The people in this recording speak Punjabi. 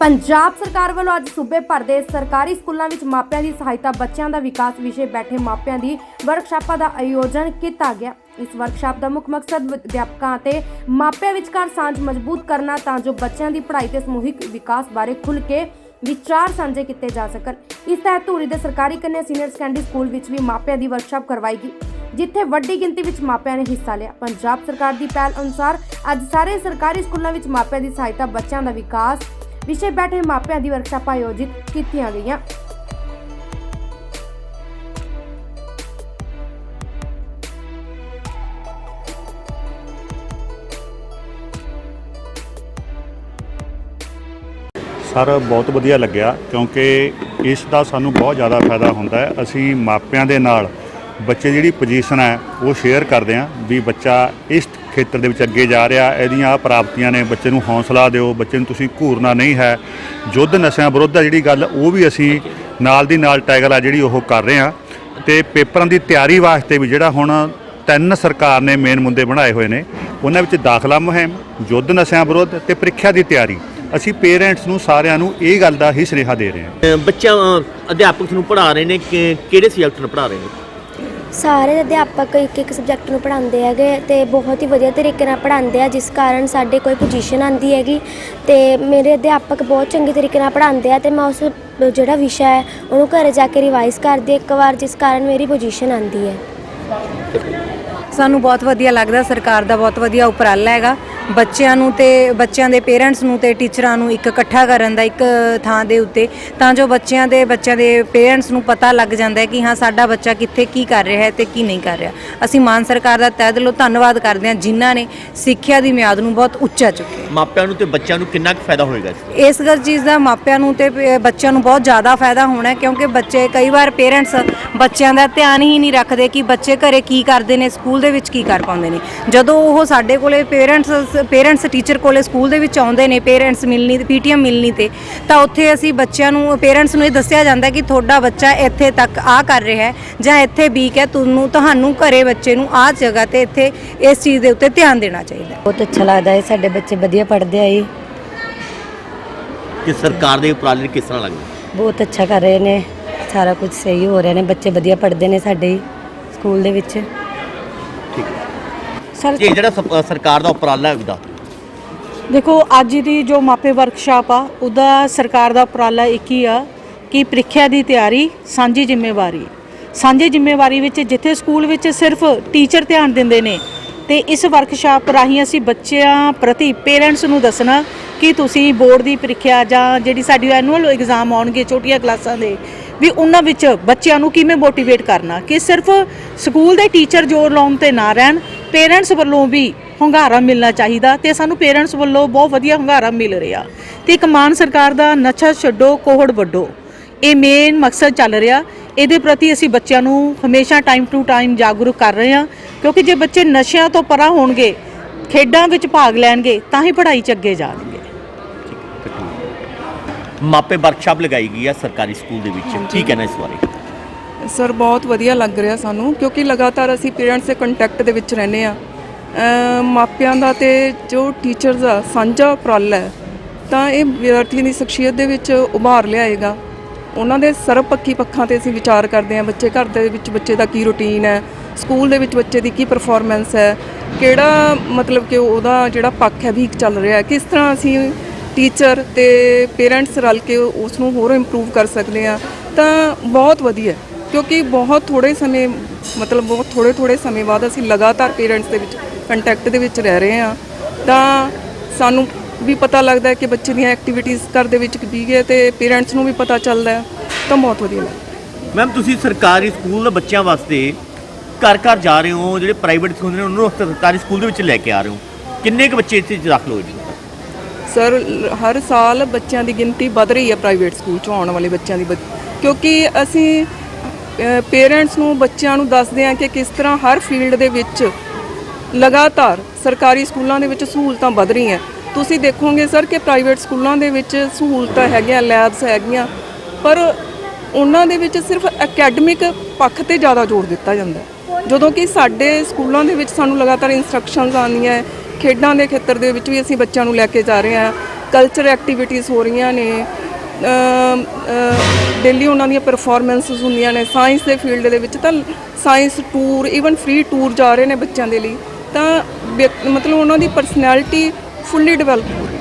ਪੰਜਾਬ ਸਰਕਾਰ ਵੱਲੋਂ ਅੱਜ ਸੂਬੇ ਭਰ ਦੇ ਸਰਕਾਰੀ ਸਕੂਲਾਂ ਵਿੱਚ ਮਾਪਿਆਂ ਦੀ ਸਹਾਇਤਾ, ਬੱਚਿਆਂ ਦਾ ਵਿਕਾਸ ਵਿਸ਼ੇ ਬੈਠੇ ਮਾਪਿਆਂ ਦੀ ਵਰਕਸ਼ਾਪਾਂ ਦਾ ਆਯੋਜਨ ਕੀਤਾ ਗਿਆ। ਇਸ ਵਰਕਸ਼ਾਪ ਦਾ ਮੁੱਖ ਮਕਸਦ ਅਧਿਆਪਕਾਂ ਅਤੇ ਮਾਪਿਆਂ ਵਿਚਕਾਰ ਸਾਂਝ ਮਜ਼ਬੂਤ ਕਰਨਾ ਤਾਂ ਜੋ ਬੱਚਿਆਂ ਦੀ ਪੜ੍ਹਾਈ ਤੇ ਸਮੂਹਿਕ ਵਿਕਾਸ ਬਾਰੇ ਖੁੱਲ੍ਹ ਕੇ ਵਿਚਾਰ ਸਾਂਝੇ ਕੀਤੇ ਜਾ ਸਕਣ। ਇਸ ਤਹਿਤ ਧੂਰੀ ਦੇ ਸਰਕਾਰੀ ਕੰਨਿਆ ਸੀਨੀਅਰ ਸੈਕੰਡਰੀ ਸਕੂਲ ਵਿੱਚ ਵੀ ਮਾਪਿਆਂ ਦੀ ਵਰਕਸ਼ਾਪ ਕਰਵਾਈ ਗਈ ਜਿੱਥੇ ਵੱਡੀ ਗਿਣਤੀ ਵਿੱਚ ਮਾਪਿਆਂ ਨੇ ਹਿੱਸਾ ਲਿਆ। ਪੰਜਾਬ ਸਰਕਾਰ ਦੀ ਪਹਿਲ ਅਨੁਸਾਰ ਅੱਜ ਸਾਰੇ ਸਰਕਾਰੀ ਸਕੂਲਾਂ ਵਿੱਚ ਮਾਪਿਆਂ ਦੀ ਸਹਾਇਤਾ, ਬੱਚਿਆਂ ਦਾ ਵਿਕਾਸ ਵਿਸ਼ੇ ਬੈਠੇ ਮਾਪਿਆਂ ਦੀ ਵਰਕਸ਼ਾਪ ਆਯੋਜਿਤ ਕੀਤੀਆਂ ਗਈਆਂ। ਸਰ, ਬਹੁਤ ਵਧੀਆ ਲੱਗਿਆ ਕਿਉਂਕਿ ਇਸ ਦਾ ਸਾਨੂੰ ਬਹੁਤ ਜ਼ਿਆਦਾ ਫਾਇਦਾ ਹੁੰਦਾ ਹੈ। ਅਸੀਂ ਮਾਪਿਆਂ ਦੇ ਨਾਲ ਬੱਚੇ ਜਿਹੜੀ ਪੋਜੀਸ਼ਨ ਹੈ ਉਹ ਸ਼ੇਅਰ ਕਰਦੇ ਹਾਂ ਵੀ ਬੱਚਾ ਇਸ ਖੇਤਰ ਦੇ ਵਿੱਚ ਅੱਗੇ ਜਾ ਰਿਹਾ ਇਹਦੀਆਂ ਆਹ ਪ੍ਰਾਪਤੀਆਂ ਨੇ ਬੱਚੇ ਨੂੰ ਹੌਸਲਾ ਦਿਓ ਬੱਚੇ ਨੂੰ ਤੁਸੀਂ ਘੂਰਨਾ ਨਹੀਂ ਹੈ। ਯੁੱਧ ਨਸ਼ਿਆਂ ਵਿਰੁੱਧ ਆ ਜਿਹੜੀ ਗੱਲ ਉਹ ਵੀ ਅਸੀਂ ਨਾਲ ਦੀ ਨਾਲ ਟੈਗਲ ਆ ਜਿਹੜੀ ਉਹ ਕਰ ਰਹੇ ਹਾਂ। ਤੇ ਪੇਪਰਾਂ ਦੀ ਤਿਆਰੀ ਵਾਸਤੇ ਵੀ ਜਿਹੜਾ ਹੁਣ ਤਿੰਨ ਸਰਕਾਰ ਨੇ ਮੇਨ ਮੁੱਦੇ ਬਣਾਏ ਹੋਏ ਨੇ ਉਹਨਾਂ ਵਿੱਚ ਦਾਖਲਾ ਮੁਹਿੰਮ ਯੁੱਧ ਨਸ਼ਿਆਂ ਵਿਰੁੱਧ ਤੇ ਪ੍ਰੀਖਿਆ ਦੀ ਤਿਆਰੀ। ਅਸੀਂ ਪੇਰੈਂਟਸ ਨੂੰ ਸਾਰਿਆਂ ਨੂੰ ਇਹ ਗੱਲ ਦਾ ਹੀ ਸੁਨੇਹਾ ਦੇ ਰਹੇ ਹਾਂ। ਅ, ਬੱਚਾ ਅਧਿਆਪਕ ਨੂੰ ਪੜ੍ਹਾ ਰਹੇ ਨੇ ਕਿ- ਕਿਹੜੇ ਸਬਜੈਕਟ ਨੂੰ ਪੜ੍ਹਾ ਰਹੇ ਨੇ? ਸਾਰੇ ਅਧਿਆਪਕ ਇੱਕ ਇੱਕ ਸਬਜੈਕਟ ਨੂੰ ਪੜ੍ਹਾਉਂਦੇ ਹੈਗੇ ਤੇ ਬਹੁਤ ਹੀ ਵਧੀਆ ਤਰੀਕੇ ਨਾਲ ਪੜ੍ਹਾਉਂਦੇ ਆ, ਜਿਸ ਕਾਰਨ ਸਾਡੇ ਕੋਈ ਪੋਜੀਸ਼ਨ ਆਂਦੀ ਹੈਗੀ ਤੇ ਮੇਰੇ ਅਧਿਆਪਕ ਬਹੁਤ ਚੰਗੇ ਤਰੀਕੇ ਨਾਲ ਪੜ੍ਹਾਉਂਦੇ ਆ ਤੇ ਮੈਂ ਉਸ ਜਿਹੜਾ ਵਿਸ਼ਾ ਹੈ ਉਹਨੂੰ ਘਰੇ ਜਾ ਕੇ ਰਿਵਾਈਜ਼ ਕਰਦੀ ਇੱਕ ਵਾਰ, ਜਿਸ ਕਾਰਨ ਮੇਰੀ ਪੋਜੀਸ਼ਨ ਆਂਦੀ ਹੈ। ਸਾਨੂੰ ਬਹੁਤ ਵਧੀਆ ਲੱਗਦਾ, ਸਰਕਾਰ ਦਾ ਬਹੁਤ ਵਧੀਆ ਉਪਰਾਲਾ ਹੈਗਾ। ਬੱਚਿਆਂ ਨੂੰ ਤੇ ਬੱਚਿਆਂ ਦੇ ਪੇਰੈਂਟਸ ਨੂੰ ਤੇ ਟੀਚਰਾਂ ਨੂੰ ਇੱਕ ਇਕੱਠਾ ਕਰਨ ਦਾ ਇੱਕ ਥਾਂ ਦੇ ਉੱਤੇ ਤਾਂ ਜੋ ਬੱਚਿਆਂ ਦੇ ਬੱਚਿਆਂ ਦੇ ਪੇਰੈਂਟਸ ਨੂੰ ਪਤਾ ਲੱਗ ਜਾਂਦਾ ਹੈ ਕਿ ਹਾਂ ਸਾਡਾ ਬੱਚਾ ਕਿੱਥੇ ਕੀ ਕਰ ਰਿਹਾ ਹੈ ਤੇ ਕੀ ਨਹੀਂ ਕਰ ਰਿਹਾ। ਅਸੀਂ ਮਾਨ ਸਰਕਾਰ ਦਾ ਤਹਿ ਦਿਲੋਂ ਧੰਨਵਾਦ ਕਰਦੇ ਹਾਂ ਜਿਨ੍ਹਾਂ ਨੇ ਸਿੱਖਿਆ ਦੀ ਮਿਆਦ ਨੂੰ ਬਹੁਤ ਉੱਚਾ ਚੁੱਕਿਆ ਮਾਪਿਆਂ ਨੂੰ ਤੇ ਬੱਚਿਆਂ ਨੂੰ ਕਿੰਨਾ ਕੁ ਫਾਇਦਾ ਹੋਏਗਾ ਇਸ ਗੱਲ ਚੀਜ਼ ਦਾ ਮਾਪਿਆਂ ਨੂੰ ਤੇ ਬੱਚਿਆਂ ਨੂੰ ਬਹੁਤ ਜ਼ਿਆਦਾ ਫਾਇਦਾ ਹੋਣਾ ਕਿਉਂਕਿ ਬੱਚੇ ਕਈ ਵਾਰ ਪੇਰੈਂਟਸ ਬੱਚਿਆਂ ਦਾ ਧਿਆਨ ਹੀ ਨਹੀਂ ਰੱਖਦੇ ਕਿ ਬੱਚੇ ਘਰੇ ਕੀ ਕਰਦੇ ਨੇ ਸਕੂਲ ਦੇ ਵਿੱਚ ਕੀ ਕਰ ਪਾਉਂਦੇ ਨੇ। ਜਦੋਂ ਉਹ ਸਾਡੇ ਕੋਲੇ ਪੇਰੈਂਟਸ ਪੇਰੈਂਟਸ ਟੀਚਰ ਕੋਲੇ ਸਕੂਲ ਦੇ ਵਿੱਚ ਆਉਂਦੇ ਨੇ ਪੇਰੈਂਟਸ ਮਿਲਣੀ ਤੇ ਪੀਟੀਐਮ ਮਿਲਣੀ ਤੇ ਤਾਂ ਉੱਥੇ ਅਸੀਂ ਬੱਚਿਆਂ ਨੂੰ ਪੇਰੈਂਟਸ ਨੂੰ ਇਹ ਦੱਸਿਆ ਜਾਂਦਾ ਕਿ ਤੁਹਾਡਾ ਬੱਚਾ ਇੱਥੇ ਤੱਕ ਆ ਕਰ ਰਿਹਾ ਹੈ ਜਾਂ ਇੱਥੇ ਵੀਕ ਹੈ ਤੁਹਾਨੂੰ ਤੁਹਾਨੂੰ ਘਰੇ ਬੱਚੇ ਨੂੰ ਆਹ ਜਗ੍ਹਾ ਤੇ ਇੱਥੇ ਇਸ ਚੀਜ਼ ਦੇ ਉੱਤੇ ਧਿਆਨ ਦੇਣਾ ਚਾਹੀਦਾ ਹੈ। ਬਹੁਤ ਅੱਛਾ ਲੱਗਦਾ ਹੈ ਸਾਡੇ ਬੱਚੇ ਵਧੀਆ ਪੜ੍ਹਦੇ ਆ ਜੀ। ਕਿ ਸਰਕਾਰ ਦੇ ਉਪਰਾਲੇ ਕਿਸ ਤਰ੍ਹਾਂ ਲੱਗਦਾ? ਬਹੁਤ ਅੱਛਾ ਕਰ ਰਹੇ ਨੇ ਸਾਰਾ ਕੁਝ ਸਹੀ ਹੋ ਰਿਹਾ ਨੇ ਬੱਚੇ ਵਧੀਆ ਪੜ੍ਹਦੇ ਨੇ ਸਾਡੇ ਸਕੂਲ ਦੇ ਵਿੱਚ। ਸਰ ਇਹ ਜਿਹੜਾ ਸਪ- ਅ, ਸਰਕਾਰ ਦਾ ਉਪਰਾਲਾ ਹੈ ਉਹਦਾ? ਦੇਖੋ ਅੱਜ ਦੀ ਜੋ ਮਾਪੇ ਵਰਕਸ਼ਾਪ ਆ ਉਹਦਾ ਸਰਕਾਰ ਦਾ ਉਪਰਾਲਾ ਇੱਕ ਹੀ ਆ ਕਿ ਪ੍ਰੀਖਿਆ ਦੀ ਤਿਆਰੀ ਸਾਂਝੀ ਜ਼ਿੰਮੇਵਾਰੀ। ਸਾਂਝੀ ਜ਼ਿੰਮੇਵਾਰੀ ਵਿੱਚ ਜਿੱਥੇ ਸਕੂਲ ਵਿੱਚ ਸਿਰਫ ਟੀਚਰ ਧਿਆਨ ਦਿੰਦੇ ਨੇ ਤੇ ਇਸ ਵਰਕਸ਼ਾਪ ਰਾਹੀਂ ਅਸੀਂ ਬੱਚਿਆਂ ਪ੍ਰਤੀ ਪੇਰੈਂਟਸ ਨੂੰ ਦੱਸਣਾ ਕਿ ਤੁਸੀਂ ਬੋਰਡ ਦੀ ਪ੍ਰੀਖਿਆ ਜਾਂ ਜਿਹੜੀ ਸਾਡੀ ਐਨੂਅਲ ਐਗਜ਼ਾਮ ਆਉਣਗੇ ਛੋਟੀਆਂ ਕਲਾਸਾਂ ਦੇ ਵੀ ਉਹਨਾਂ ਵਿੱਚ ਬੱਚਿਆਂ ਨੂੰ ਕਿਵੇਂ ਮੋਟੀਵੇਟ ਕਰਨਾ ਕਿ ਸਿਰਫ ਸਕੂਲ ਦੇ ਟੀਚਰ ਜ਼ੋਰ ਲਾਉਣ ਤੇ ਨਾ ਰਹਿਣ ਪੇਰੈਂਟਸ ਵੱਲੋਂ ਵੀ ਹੁੰਗਾਰਾ ਮਿਲਣਾ ਚਾਹੀਦਾ ਤੇ ਸਾਨੂੰ ਪੇਰੈਂਟਸ ਵੱਲੋਂ ਬਹੁਤ ਵਧੀਆ ਹੁੰਗਾਰਾ ਮਿਲ ਰਿਹਾ। ਤੇ ਇੱਕ ਮਾਨ ਸਰਕਾਰ ਦਾ ਨਸ਼ਾ ਛੱਡੋ ਕੋਹੜ ਵੱਡੋ ਇਹ ਮੇਨ ਮਕਸਦ ਚੱਲ ਰਿਹਾ। ਇਹਦੇ ਪ੍ਰਤੀ ਅਸੀਂ ਬੱਚਿਆਂ ਨੂੰ ਹਮੇਸ਼ਾ ਟਾਈਮ ਟੂ ਟਾਈਮ ਜਾਗਰੂਕ ਕਰ ਰਹੇ ਹਾਂ ਕਿਉਂਕਿ ਜੇ ਬੱਚੇ ਨਸ਼ਿਆਂ ਤੋਂ ਪਰਾਂ ਹੋਣਗੇ ਖੇਡਾਂ ਵਿੱਚ ਭਾਗ ਲੈਣਗੇ ਤਾਂ ਹੀ ਪੜ੍ਹਾਈ 'ਚ ਅੱਗੇ ਜਾਣਗੇ। ਮਾਪੇ ਵਰਕਸ਼ਾਪ ਲਗਾਈ ਗਈ ਹੈ ਸਰਕਾਰੀ ਸਕੂਲ ਦੇ ਵਿੱਚ। ਕੀ ਕਹਿਣਾ ਇਸ ਬਾਰੇ? ਸਰ ਬਹੁਤ ਵਧੀਆ ਲੱਗ ਰਿਹਾ ਸਾਨੂੰ, ਕਿਉਂਕਿ ਲਗਾਤਾਰ ਅਸੀਂ ਪੇਰੈਂਟਸ ਦੇ ਕੰਟੈਕਟ ਦੇ ਵਿੱਚ ਰਹਿੰਦੇ ਆ ਮਾਪਿਆਂ ਦਾ ਤੇ ਜੋ ਟੀਚਰ ਦਾ ਸਾਂਝਾ ਉਪਰਾਲਾ ਹੈ, ਤਾਂ ਇਹ ਵਿਦਿਆਰਥੀਆਂ ਦੀ ਸ਼ਖਸੀਅਤ ਦੇ ਵਿੱਚ ਉਭਾਰ ਲਿਆਏਗਾ। ਉਹਨਾਂ ਦੇ ਸਰਬਪੱਖੀ ਪੱਖਾਂ ਤੇ ਅਸੀਂ ਵਿਚਾਰ ਕਰਦੇ ਹਾਂ, ਬੱਚੇ ਘਰ ਦੇ ਵਿੱਚ ਬੱਚੇ ਦਾ ਕੀ ਰੁਟੀਨ ਹੈ ਸਕੂਲ ਦੇ ਵਿੱਚ ਬੱਚੇ ਦੀ ਕੀ ਪਰਫਾਰਮੈਂਸ ਹੈ, ਕਿਹੜਾ ਮਤਲਬ ਕਿ ਉਹਦਾ ਜਿਹੜਾ ਪੱਖ ਹੈ ਵੀਕ ਚੱਲ ਰਿਹਾ ਹੈ, ਕਿਸ ਤਰ੍ਹਾਂ ਅਸੀਂ ਟੀਚਰ ਤੇ ਪੇਰੈਂਟਸ ਰਲ ਕੇ ਉਸ ਨੂੰ ਹੋਰ ਇੰਪਰੂਵ ਕਰ ਸਕਦੇ ਆ ਤਾਂ ਬਹੁਤ ਵਧੀਆ ਕਿਉਂਕਿ ਬਹੁਤ ਥੋੜੇ ਸਮੇਂ ਮਤਲਬ ਬਹੁਤ ਥੋੜੇ ਥੋੜੇ ਸਮੇਂ ਬਾਅਦ ਅਸੀਂ ਲਗਾਤਾਰ ਪੇਰੈਂਟਸ ਦੇ ਵਿੱਚ ਕੰਟੈਕਟ ਦੇ ਵਿੱਚ ਰਹਿ ਰਹੇ ਹਾਂ। ਤਾਂ ਸਾਨੂੰ ਵੀ ਪਤਾ ਲੱਗਦਾ ਹੈ ਕਿ ਬੱਚੇ ਦੀਆਂ ਐਕਟੀਵਿਟੀਜ਼ ਘਰ ਦੇ ਵਿੱਚ ਕੀ ਹੈ ਤੇ ਪੇਰੈਂਟਸ ਨੂੰ ਵੀ ਪਤਾ ਚੱਲਦਾ ਹੈ ਤਾਂ ਬਹੁਤ ਵਧੀਆ ਲੱਗਦਾ ਮੈਮ ਤੁਸੀਂ ਸਰਕਾਰੀ ਸਕੂਲ ਦੇ ਬੱਚਿਆਂ ਵਾਸਤੇ ਘਰ ਘਰ ਜਾ ਰਹੇ ਹੋ ਜਿਹੜੇ ਪ੍ਰਾਈਵੇਟ ਸਕੂਲ ਨੇ ਉਹਨਾਂ ਨੂੰ ਸਰਕਾਰੀ ਸਕੂਲ ਦੇ ਵਿੱਚ ਲੈ ਕੇ ਆ ਰਹੇ ਹੋ। ਕਿੰਨੇ ਕੁ ਬੱਚੇ ਇੱਥੇ ਦਾਖਲ ਹੋਏ ਜੀ? ਸਰ ਹਰ ਸਾਲ ਬੱਚਿਆਂ ਦੀ ਗਿਣਤੀ ਵੱਧ ਰਹੀ ਹੈ ਪ੍ਰਾਈਵੇਟ ਸਕੂਲ ਚ ਆਉਣ ਵਾਲੇ ਬੱਚਿਆਂ ਦੀ ਕਿਉਂਕਿ ਅਸੀਂ ਪੇਰੈਂਟਸ ਨੂੰ, ਬੱਚਿਆਂ ਨੂੰ ਦੱਸਦੇ ਹਾਂ ਕਿ ਕਿਸ ਤਰ੍ਹਾਂ ਹਰ ਫੀਲਡ ਦੇ ਵਿੱਚ ਲਗਾਤਾਰ ਸਰਕਾਰੀ ਸਕੂਲਾਂ ਦੇ ਵਿੱਚ ਸਹੂਲਤਾਂ ਵੱਧ ਰਹੀਆਂ। ਤੁਸੀਂ ਦੇਖੋਗੇ ਸਰ ਕਿ ਪ੍ਰਾਈਵੇਟ ਸਕੂਲਾਂ ਦੇ ਵਿੱਚ ਸਹੂਲਤਾਂ ਹੈਗੀਆਂ ਲੈਬਸ ਹੈਗੀਆਂ, ਪਰ ਉਹਨਾਂ ਦੇ ਵਿੱਚ ਸਿਰਫ ਅਕੈਡਮਿਕ ਪੱਖ ਤੇ ਜ਼ਿਆਦਾ ਜ਼ੋਰ ਦਿੱਤਾ ਜਾਂਦਾ ਜਦੋਂ ਕਿ ਸਾਡੇ ਸਕੂਲਾਂ ਦੇ ਵਿੱਚ ਸਾਨੂੰ ਲਗਾਤਾਰ ਇਨਸਟਰਕਸ਼ਨਸ ਆਉਂਦੀਆਂ ਖੇਡਾਂ ਦੇ ਖੇਤਰ ਦੇ ਵਿੱਚ ਵੀ ਅਸੀਂ ਬੱਚਿਆਂ ਨੂੰ ਲੈ ਕੇ ਜਾ ਰਹੇ ਹਾਂ। ਕਲਚਰ ਐਕਟੀਵਿਟੀਜ਼ ਹੋ ਰਹੀਆਂ ਨੇ ਡੇਲੀ ਉਹਨਾਂ ਦੀਆਂ ਪਰਫਾਰਮੈਂਸਸ ਹੁੰਦੀਆਂ ਨੇ। ਸਾਇੰਸ ਦੇ ਫੀਲਡ ਦੇ ਵਿੱਚ ਤਾਂ science tour even free tour ਜਾ ਰਹੇ ਨੇ ਬੱਚਿਆਂ ਦੇ ਲਈ। ਤਾਂ ਵਿਅਕ- ਮਤਲਬ ਉਹਨਾਂ ਦੀ ਪਰਸਨੈਲਿਟੀ ਫੁੱਲੀ ਡਿਵੈਲਪ ਹੋ ਰਹੀ